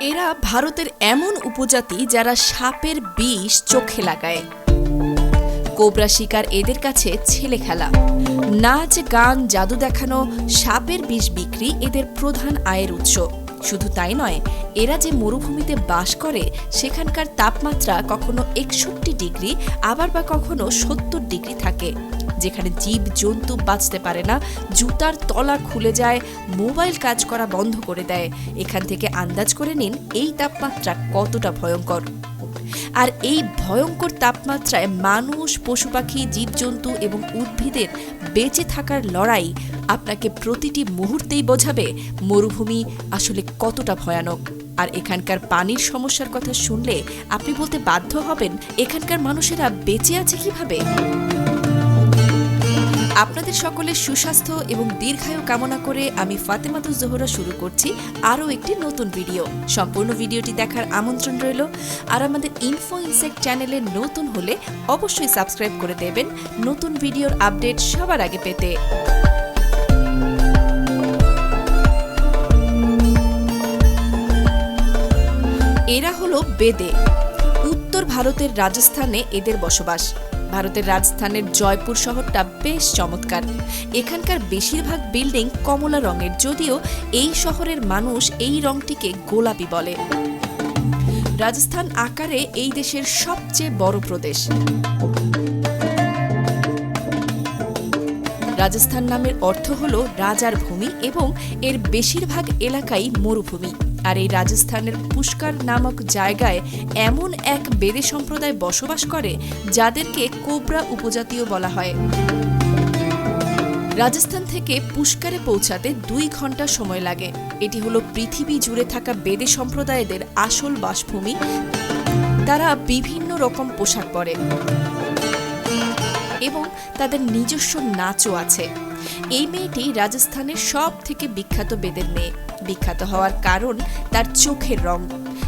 এরা ভারতের এমন উপজাতি যারা সাপের বিষ চোখে লাগায়। কোবরা শিকার এদের কাছে ছেলে খেলা। নাচ, গান, জাদু দেখানো, সাপের বিষ বিক্রি এদের প্রধান আয়ের উৎস। শুধু তাই নয়, এরা যে মরুভূমিতে বাস করে, সেখানকার তাপমাত্রা কখনো একষট্টি ডিগ্রি, আবার বা কখনো সত্তর ডিগ্রি থাকে। যেখানে জীব জন্তু বাঁচতে পারে না, জুতার তলা খুলে যায়, মোবাইল কাজ করা বন্ধ করে দেয়। এখান থেকে আন্দাজ করে নিন এই তাপমাত্রা কতটা ভয়ঙ্কর। আর এই ভয়ঙ্কর তাপমাত্রায় মানুষ পশু পাখি জীবজন্তু এবং উদ্ভিদের বেঁচে থাকার লড়াই আপনাকে প্রতিটি মুহূর্তেই বোঝাবে মরুভূমি আসলে কতটা ভয়ানক। আর এখানকার পানির সমস্যার কথা শুনলে আপনি বলতে বাধ্য হবেন, এখানকার মানুষেরা বেঁচে আছে কীভাবে? আপনাদের সকলের সুস্বাস্থ্য এবং দীর্ঘায়ু কামনা করে আমি ফাতেমাতুজ জোহরা শুরু করছি আরও একটি নতুন ভিডিও। সম্পূর্ণ ভিডিওটি দেখার আমন্ত্রণ রইল। আর আমাদের ইনফো ইনসেক্ট চ্যানেলে নতুন হলে অবশ্যই সাবস্ক্রাইব করে দেবেন। নতুন ভিডিওর আপডেট সবার আগে পেতে। এরা হলো বেদে, উত্তর ভারতের রাজস্থানে এদের বসবাস। ভারতের রাজস্থানের জয়পুর শহরটা বেশ চমৎকার। এখানকার বেশিরভাগ বিল্ডিং কমলা রঙের, যদিও এই শহরের মানুষ এই রংটিকে গোলাপি বলে। রাজস্থান আকারে এই দেশের সবচেয়ে বড় প্রদেশ। রাজস্থান নামের অর্থ হল রাজার ভূমি এবং এর বেশিরভাগ এলাকাই মরুভূমি। আর এই রাজস্থানের পুষ্কার নামক জায়গায় এমন এক বেদে সম্প্রদায় বসবাস করে, যাদেরকে কোবরা উপজাতীয় বলা হয়। রাজস্থান থেকে পুষ্কারে পৌঁছাতে দুই ঘণ্টা সময় লাগে। এটি হলো পৃথিবী জুড়ে থাকা বেদে সম্প্রদায়দের আসল বাসভূমি। তারা বিভিন্ন রকম পোশাক পরে এবং তাদের নিজস্ব নাচও আছে। এই মেয়েটি রাজস্থানের সব থেকে বিখ্যাত বেদের মেয়ে। বিখ্যাত হওয়ার কারণ তার চোখের রং।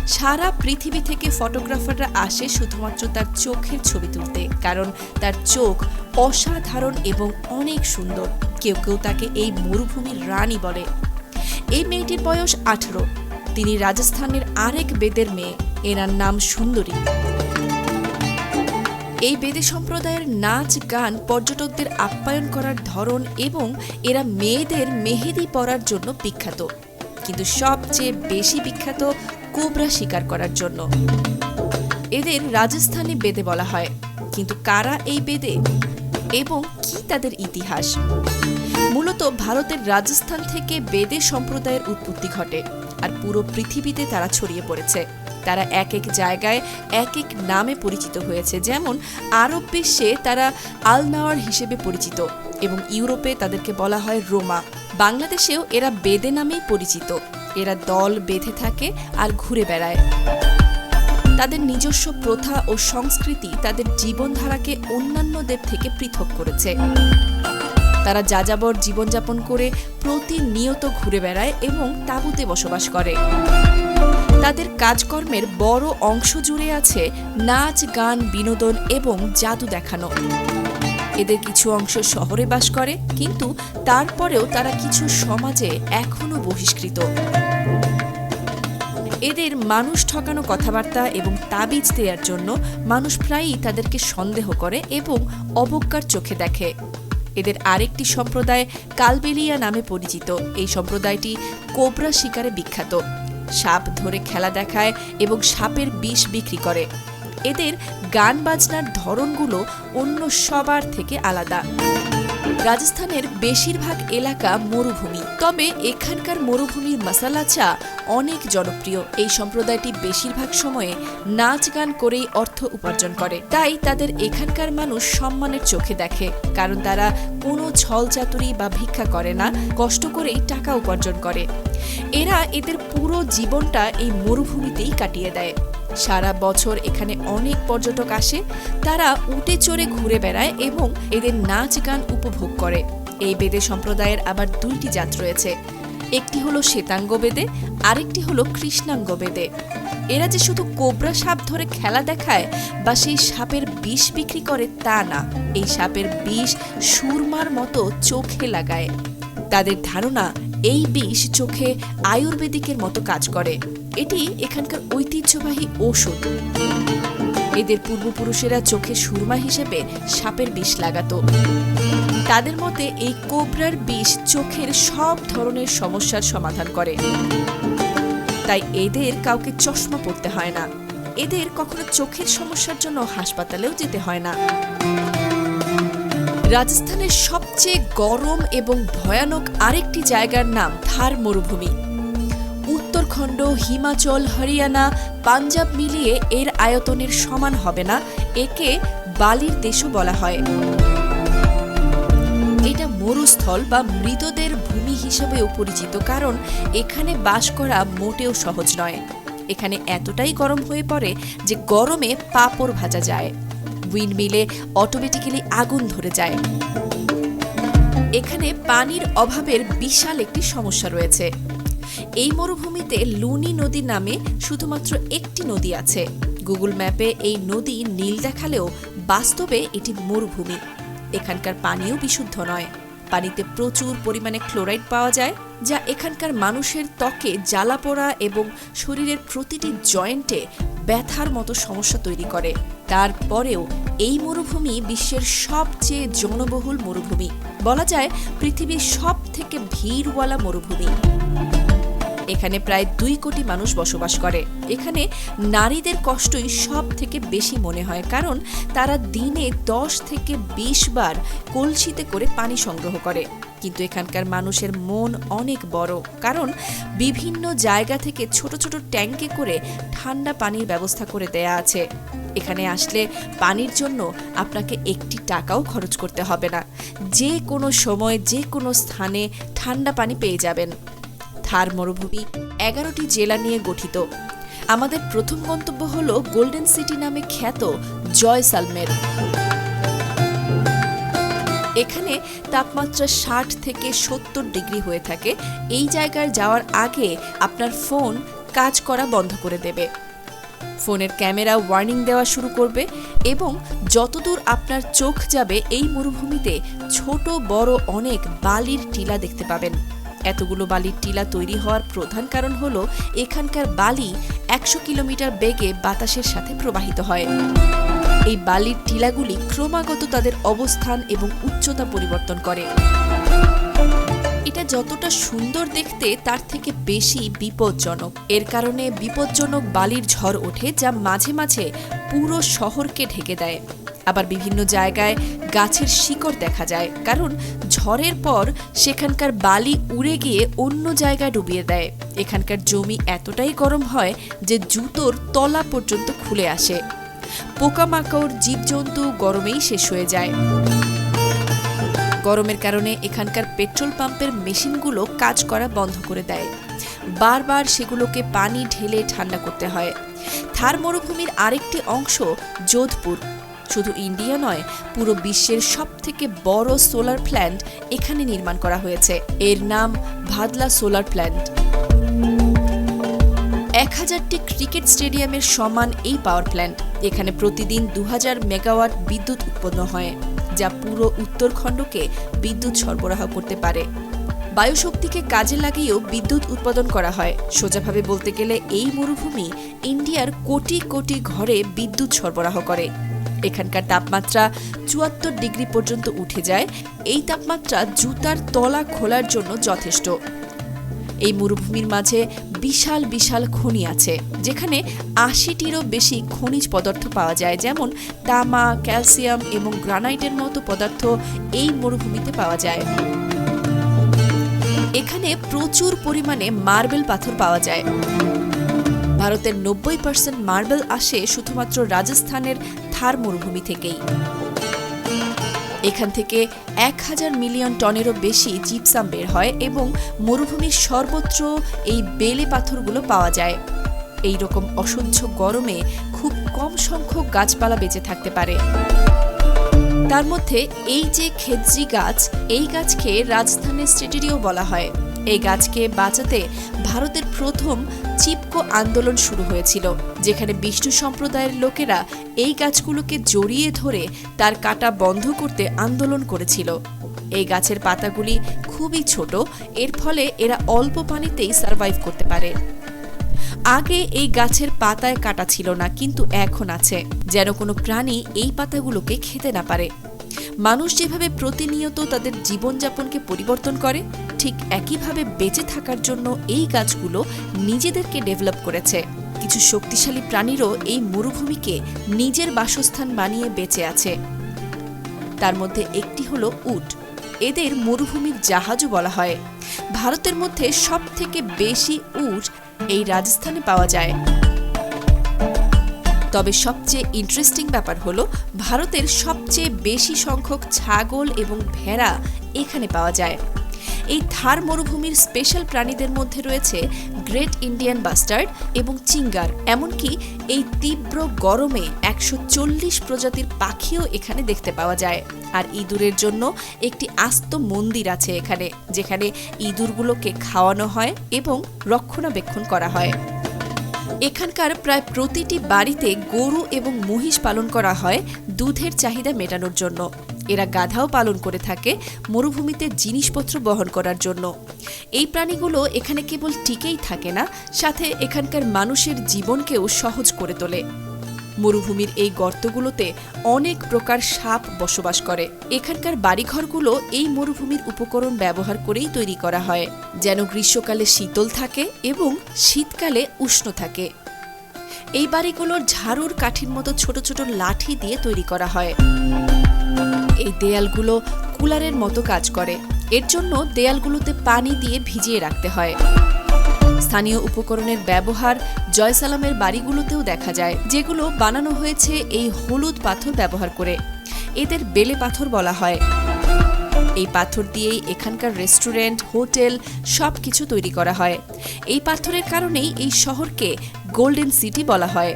সারা পৃথিবী থেকে ফটোগ্রাফাররা আসে শুধুমাত্র তার চোখের ছবি তুলতে, কারণ তার চোখ অসাধারণ এবং অনেক সুন্দর। কেউ কেউ তাকে এই মরুভূমির রানী বলে। এই মেয়েটির বয়স আঠেরো। তিনি রাজস্থানের আরেক বেদের মেয়ে। এনার নাম সুন্দরী। এই বেদে সম্প্রদায়ের নাচ, গান পর্যটকদের আপ্যায়ন করার ধরন এবং এরা মেয়েদের মেহেদি পরার জন্য বিখ্যাত। কিন্তু সবচেয়ে বেশি বিখ্যাত কোবরা শিকার করার জন্য। এদের রাজস্থানী বেদে বলা হয়। কিন্তু কারা এই বেদে? এবং কি তাদের ইতিহাস? মূলত ভারতের রাজস্থান থেকে বেদে সম্প্রদায়ের উৎপত্তি ঘটে আর পুরো পৃথিবীতে তারা ছড়িয়ে পড়েছে। তারা এক এক জায়গায় এক এক নামে পরিচিত হয়েছে। যেমন আরব বিশ্বে তারা আলনাওয়ার হিসেবে পরিচিত এবং ইউরোপে তাদেরকে বলা হয় রোমা। বাংলাদেশেও এরা বেদে নামেই পরিচিত। এরা দল বেঁধে থাকে আর ঘুরে বেড়ায়। তাদের নিজস্ব প্রথা ও সংস্কৃতি তাদের জীবনধারাকে অন্যান্যদের থেকে পৃথক করেছে। তারা যাযাবর জীবনযাপন করে প্রতিনিয়ত ঘুরে বেড়ায় এবং তাঁবুতে বসবাস করে। তাদের কাজকর্মের বড় অংশ জুড়ে আছে নাচ, গান, বিনোদন এবং জাদু দেখানো। এদের কিছু অংশ শহরে বাস করে, কিন্তু তারপরেও তারা কিছু সমাজে এখনও বহিষ্কৃত। এদের মানুষ ঠকানো কথাবার্তা এবং তাবিজ দেওয়ার জন্য মানুষ প্রায়ই তাদেরকে সন্দেহ করে এবং অবজ্ঞার চোখে দেখে। এদের আরেকটি সম্প্রদায় কালবেলিয়া নামে পরিচিত। এই সম্প্রদায়টি কোবরা শিকারে বিখ্যাত। সাপ ধরে খেলা দেখায় এবং সাপের বিষ বিক্রি করে। এদের গান বাজনার ধরনগুলো অন্য সবার থেকে আলাদা। রাজস্থানের বেশিরভাগ এলাকা মরুভূমি। তবে এখানকার মরুভূমির মাসালা চা অনেক জনপ্রিয়। এই সম্প্রদায়টি বেশিরভাগ সময়ে নাচ গান করেই অর্থ উপার্জন করে। তাই তাদের এখানকার মানুষ সম্মানের চোখে দেখে। কারণ তারা কোনো ছল চাতুরি বা ভিক্ষা করে না, কষ্ট করেই টাকা উপার্জন করে। এরা এদের পুরো জীবনটা এই মরুভূমিতেই কাটিয়ে দেয়। সারা বছর এখানে অনেক পর্যটক আসে, তারা উটে চড়ে ঘুরে বেড়ায় এবং এদের নাচ গান উপভোগ করে। এই বেদে সম্প্রদায়ের আবার দুইটি জাত রয়েছে। একটি হলো শ্বেতাঙ্গ বেদে, আরেকটি হলো কৃষ্ণাঙ্গ বেদে। এরা যে শুধু কোবরা সাপ ধরে খেলা দেখায় বা সেই সাপের বিষ বিক্রি করে তা না, এই সাপের বিষ সুরমার মতো চোখে লাগায়। তাদের ধারণা, এই বিষ চোখে আয়ুর্বেদিকের মতো কাজ করে। এটি এখানকার ঐতিহ্যবাহী ঔষধ। এদের পূর্বপুরুষেরা চোখে সুরমা হিসেবে সাপের বিষ লাগাতো। তাদের মতে এই কোবরার বিষ চোখের সব ধরনের সমস্যার সমাধান করে। তাই এদের কাউকে চশমা পড়তে হয় না। এদের কখনো চোখের সমস্যার জন্য হাসপাতালেও যেতে হয় না। রাজস্থানের সবচেয়ে গরম এবং ভয়ানক আরেকটি জায়গার নাম থার মরুভূমি। উত্তরখণ্ড, হিমাচল, হরিয়ানা, পাঞ্জাব মিলিয়ে এর আয়তনের সমান হবে না, একে বালির দেশও বলা হয়। এটা মরুস্থল বা মৃতদের ভূমি হিসেবেও পরিচিত কারণ এখানে বাস করা মোটেও সহজ নয়। এখানে এতটাই গরম হয়ে পড়ে যে গরমে পাপড় ভাজা যায়। উইন্ড মিলে অটোমেটিক্যালি আগুন ধরে যায়। এখানে পানির অভাবের বিশাল একটি সমস্যা রয়েছে। এই মরুভূমিতে লুনি নদী নামে শুধুমাত্র একটি নদী আছে। গুগল ম্যাপে এই নদী নীল দেখালেও বাস্তবে এটি মরুভূমি। এখানকার পানিও বিশুদ্ধ নয়। পানিতে প্রচুর পরিমাণে ক্লোরাইড পাওয়া যায়, যা এখানকার মানুষের ত্বকে জ্বালা পোড়া এবং শরীরের প্রতিটি জয়েন্টে ব্যথার মতো সমস্যা তৈরি করে। তারপরেও এই মরুভূমি বিশ্বের সবচেয়ে জনবহুল মরুভূমি। বলা যায় পৃথিবীর সব থেকে ভিড়ওয়ালা মরুভূমি। এখানে প্রায় দুই কোটি মানুষ বসবাস করে। এখানে নারীদের কষ্টই সব থেকে বেশি মনে হয়, কারণ তারা দিনে দশ থেকে বিশ বার কলসিতে করে পানি সংগ্রহ করে। কিন্তু এখানকার মানুষের মন অনেক বড়, কারণ বিভিন্ন জায়গা থেকে ছোট ছোট ট্যাঙ্কে করে ঠান্ডা পানির ব্যবস্থা করে দেয়া আছে। এখানে আসলে পানির জন্য আপনাকে একটি টাকাও খরচ করতে হবে না। যে কোনো সময়, যে কোনো স্থানে ঠান্ডা পানি পেয়ে যাবেন। থার মরুভূমি এগারোটি জেলা নিয়ে গঠিত। আমাদের প্রথম গন্তব্য হল গোল্ডেন সিটি নামে খ্যাত জয়সালমের এখানে তাপমাত্রা ষাট থেকে সত্তর ডিগ্রি হয়ে থাকে। এই জায়গায় যাওয়ার আগে আপনার ফোন কাজ করা বন্ধ করে দেবে। ফোনের ক্যামেরা ওয়ার্নিং দেওয়া শুরু করবে এবং যতদূর আপনার চোখ যাবে এই মরুভূমিতে ছোট বড় অনেক বালির টিলা দেখতে পাবেন। এতগুলো বালির টিলা তৈরি হওয়ার প্রধান কারণ হলো, এখানকার বালি একশো কিলোমিটার বেগে বাতাসের সাথে প্রবাহিত হয়। এই বালির টিলাগুলি ক্রমাগত তাদের অবস্থান এবং উচ্চতা পরিবর্তন করে। এটা যতটা সুন্দর দেখতে, তার থেকে বেশি বিপজ্জনক। এর কারণে বিপজ্জনক বালির ঝড় ওঠে, যা মাঝে মাঝে পুরো শহরকে ঢেকে দেয়। আবার বিভিন্ন জায়গায় গাছের শিকড় দেখা যায়। কারণ ঝড়ের পর সেখানকার বালি উড়ে গিয়ে অন্য জায়গায় ডুবিয়ে দেয়। এখানকার জমি এতটাই গরম হয় যে জুতোর তলা পর্যন্ত খুলে আসে। পোকামাকড়, জীবজন্তু গরমেই শেষ হয়ে যায়। গরমের কারণে এখানকার পেট্রোল পাম্পের মেশিনগুলো কাজ করা বন্ধ করে দেয়। বারবার সেগুলোকে পানি ঢেলে ঠান্ডা করতে হয়। থার মরুভূমির আরেকটি অংশ যোধপুর। শুধু ইন্ডিয়া নয়, পুরো বিশ্বের সব থেকে বড় সোলার প্ল্যান্ট এখানে নির্মাণ করা হয়েছে। এর নাম ভাদলা সোলার প্ল্যান্ট। এক হাজারটি ক্রিকেট স্টেডিয়ামের সমান এই পাওয়ার প্ল্যান্ট। এখানে প্রতিদিন দু হাজার মেগাওয়াট বিদ্যুৎ উৎপন্ন হয়, যা পুরো উত্তরখণ্ডকে বিদ্যুৎ সরবরাহ করতে পারে। বায়ুশক্তিকে কাজে লাগিয়েও বিদ্যুৎ উৎপাদন করা হয়। সোজাভাবে বলতে গেলে এই মরুভূমি ইন্ডিয়ার কোটি কোটি ঘরে বিদ্যুৎ সরবরাহ করে। এখানকার তাপমাত্রা চুয়াত্তর ডিগ্রি পর্যন্ত উঠে যায়। এই তাপমাত্রা জুতার তলা খোলার জন্য যথেষ্ট। এই মরুভূমির মাঝে বিশাল বিশাল খনি আছে, যেখানে আশিটিরও বেশি খনিজ পদার্থ পাওয়া যায়, যেমন তামা, ক্যালসিয়াম এবং গ্রানাইটের মতো পদার্থ এই মরুভূমিতে পাওয়া যায়। এখানে প্রচুর পরিমাণে মার্বেল পাথর পাওয়া যায়। ভারতের নব্বই পার্সেন্ট মার্বেল আসে শুধুমাত্র রাজস্থানের থার মরুভূমি থেকেই। এখান থেকে এক হাজার মিলিয়ন টনেরও বেশি জিপসাম বের হয় এবং মরুভূমির সর্বত্র এই বেলে পাথরগুলো পাওয়া যায়। এই রকম অসহ্য গরমে খুব কম সংখ্যক গাছপালা বেঁচে থাকতে পারে। তার মধ্যে এই যে খেজরি গাছ, এই গাছকে রাজস্থানের স্ট্রেটেরিও বলা হয়। এই গাছকে বাঁচাতে ভারতের প্রথম চিপকো আন্দোলন শুরু হয়েছিল, যেখানে বিষ্ণু সম্প্রদায়ের লোকেরা এই গাছগুলোকে জড়িয়ে ধরে তার কাটা বন্ধ করতে আন্দোলন করেছিল। এই গাছের পাতাগুলি খুবই ছোট, এর ফলে এরা অল্প পানিতেই সার্ভাইভ করতে পারে। আগে এই গাছের পাতায় কাটা ছিল না, কিন্তু এখন আছে, যেন কোনো প্রাণী এই পাতাগুলোকে খেতে না পারে। মানুষ যেভাবে প্রতিনিয়ত তাদের জীবনযাপনকে পরিবর্তন করে, ঠিক একইভাবে বেঁচে থাকার জন্য এই গাছগুলো নিজেদেরকে ডেভেলপ করেছে। কিছু শক্তিশালী প্রাণীরও এই মরুভূমিকে নিজের বাসস্থান বানিয়ে বেঁচে আছে। তার মধ্যে একটি হলো উট। এদের মরুভূমির জাহাজও বলা হয়। ভারতের মধ্যে সব থেকে বেশি উট এই রাজস্থানে পাওয়া যায়। তবে সবচেয়ে ইন্টারেস্টিং ব্যাপার হলো, ভারতের সবচেয়ে বেশি সংখ্যক ছাগল এবং ভেড়া এখানে পাওয়া যায়। এই থার মরুভূমির স্পেশাল প্রাণীদের মধ্যে রয়েছে গ্রেট ইন্ডিয়ান বাস্টার্ড এবং চিঙ্গার এমনকি এই তীব্র গরমে একশো চল্লিশ প্রজাতির পাখিও এখানে দেখতে পাওয়া যায়। আর ইঁদুরের জন্য একটি আস্ত মন্দির আছে এখানে, যেখানে ইঁদুরগুলোকে খাওয়ানো হয় এবং রক্ষণাবেক্ষণ করা হয়। এখানকার প্রায় প্রতিটি বাড়িতে গরু এবং মহিষ পালন করা হয় দুধের চাহিদা মেটানোর জন্য। এরা গাধাও পালন করে থাকে মরুভূমিতে জিনিসপত্র বহন করার জন্য। এই প্রাণীগুলো এখানে কেবল টিকেই থাকে না, সাথে এখানকার মানুষের জীবনকেও সহজ করে তোলে। মরুভূমির এই গর্তগুলোতে অনেক প্রকার সাপ বসবাস করে। এখানকার বাড়িঘরগুলো এই মরুভূমির উপকরণ ব্যবহার করেই তৈরি করা হয়, যেন গ্রীষ্মকালে শীতল থাকে এবং শীতকালে উষ্ণ থাকে। এই বাড়িগুলোর ঝাড়ুর কাঠির মতো ছোট ছোট লাঠি দিয়ে তৈরি করা হয়। এই দেয়ালগুলো কুলারের মতো কাজ করে। এর জন্য দেয়ালগুলোতে পানি দিয়ে ভিজিয়ে রাখতে হয়। স্থানীয় উপকরণের ব্যবহার জয়সালামের বাড়িগুলোতেও দেখা যায়, যেগুলো বানানো হয়েছে এই হলুদ পাথর ব্যবহার করে। এদের বেলে পাথর বলা হয়। এই পাথর দিয়েই এখানকার রেস্টুরেন্ট, হোটেল সব কিছু তৈরি করা হয়। এই পাথরের কারণেই এই শহরকে গোল্ডেন সিটি বলা হয়।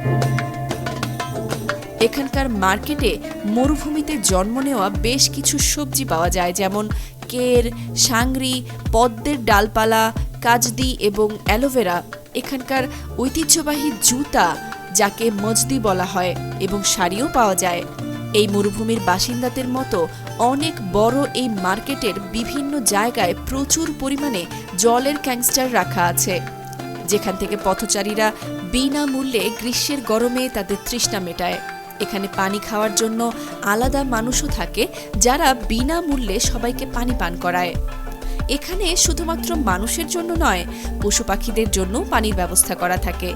এখানকার মার্কেটে মরুভূমিতে জন্ম নেওয়া বেশ কিছু সবজি পাওয়া যায়, যেমন কের, সাংরি, পদ্মের ডালপালা কাজদি এবং অ্যালোভেরা, এখানকার ঐতিহ্যবাহী জুতা, যাকে মজদি বলা হয় এবং শাড়িও পাওয়া যায়। এই মরুভূমির বাসিন্দাদের মতো অনেক বড় এই মার্কেটের বিভিন্ন জায়গায় প্রচুর পরিমাণে জলের ক্যাংস্টার রাখা আছে। যেখান থেকে পথচারীরা বিনামূল্যে গ্রীষ্মের গরমে তাদের তৃষ্ণা মেটায়। এখানে পানি খাওয়ার জন্য আলাদা মানুষও থাকে যারা বিনামূল্যে সবাইকে পানি পান করায়। এখানে শুধুমাত্র মানুষের জন্য নয়, পশু পাখিদের জন্য পানির ব্যবস্থা করা থাকে।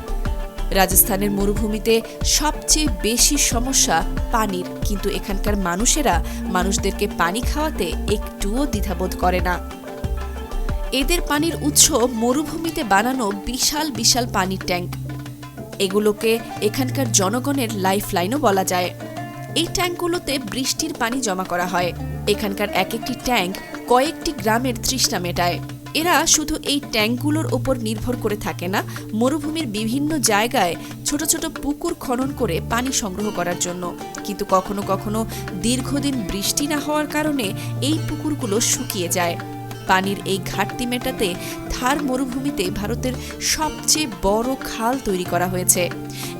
রাজস্থানের মরুভূমিতে সবচেয়ে বেশি সমস্যা পানির, কিন্তু এখানকার মানুষেরা মানুষদেরকে পানি খাওয়াতে একটুও দ্বিধাবোধ করে না। এদের পানির উৎস মরুভূমিতে বানানো বিশাল বিশাল পানির ট্যাঙ্ক। এগুলোকে এখানকার জনগণের লাইফ লাইনও বলা যায়। এই ট্যাঙ্কগুলোতে বৃষ্টির পানি জমা করা হয়। এখানকার এক একটি ট্যাঙ্ক কয়েকটি গ্রামের তৃষ্ণা মেটায়। এরা শুধু এই ট্যাঙ্কগুলোর ওপর নির্ভর করে থাকে না, মরুভূমির বিভিন্ন জায়গায় ছোট ছোট পুকুর খনন করে পানি সংগ্রহ করার জন্য। কিন্তু কখনো কখনো দীর্ঘদিন বৃষ্টি না হওয়ার কারণে এই পুকুরগুলো শুকিয়ে যায়। পানির এই ঘাটতি মেটাতে থার মরুভূমিতে ভারতের সবচেয়ে বড় খাল তৈরি করা হয়েছে।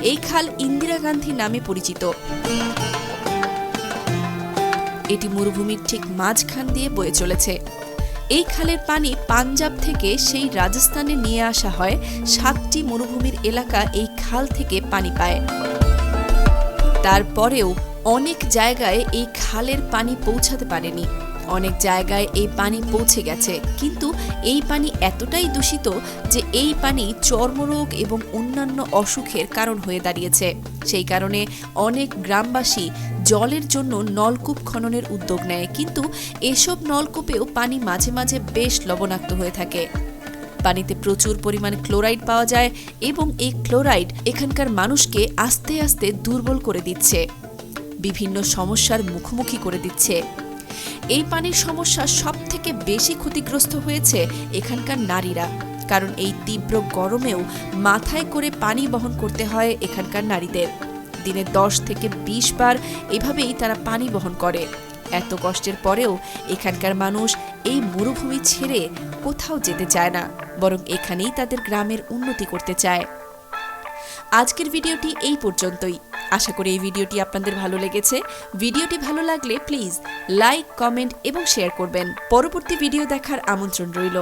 এই খাল ইন্দিরা গান্ধী নামে পরিচিত। এটি মরুভূমির ঠিক মাঝখান দিয়ে বয়ে চলেছে। এই খালের পানি পাঞ্জাব থেকে সেই রাজস্থানে নিয়ে আসা হয়। সাতটি মরুভূমির এলাকা এই খাল থেকে পানি পায়। তারপরেও অনেক জায়গায় এই খালের পানি পৌঁছাতে পারেনি। অনেক জায়গায় এই পানি পৌঁছে গেছে। কিন্তু এই পানি এতটাই দূষিত যে এই পানি চর্মরোগ এবং অন্যান্য অসুখের কারণ হয়ে দাঁড়িয়েছে। সেই কারণে অনেক গ্রামবাসী জলের জন্য নলকূপ খননের উদ্যোগ নেয়। কিন্তু এসব নলকূপেও পানি মাঝে মাঝে বেশ লবণাক্ত হয়ে থাকে। পানিতে প্রচুর পরিমাণে ক্লোরাইড পাওয়া যায় এবং এই ক্লোরাইড এখানকার মানুষকে আস্তে আস্তে দুর্বল করে দিচ্ছে। বিভিন্ন সমস্যার মুখোমুখি করে দিচ্ছে। এই পানির সমস্যা সব থেকে বেশি ক্ষতিগ্রস্ত হয়েছে এখানকার নারীরা। কারণ এই তীব্র গরমেও মাথায় করে পানি বহন করতে হয় এখানকার নারীদের। দিনে দশ থেকে বিশ বার এভাবেই তারা পানি বহন করে। এত কষ্টের পরেও এখানকার মানুষ এই মরুভূমি ছেড়ে কোথাও যেতে চায় না, বরং এখানেই তাদের গ্রামের উন্নতি করতে চায়। আজকের ভিডিওটি এই পর্যন্তই। আশা করি এই ভিডিওটি আপনাদের ভালো লেগেছে। ভিডিওটি ভালো লাগলে প্লিজ লাইক, কমেন্ট এবং শেয়ার করবেন। পরবর্তী ভিডিও দেখার আমন্ত্রণ রইল।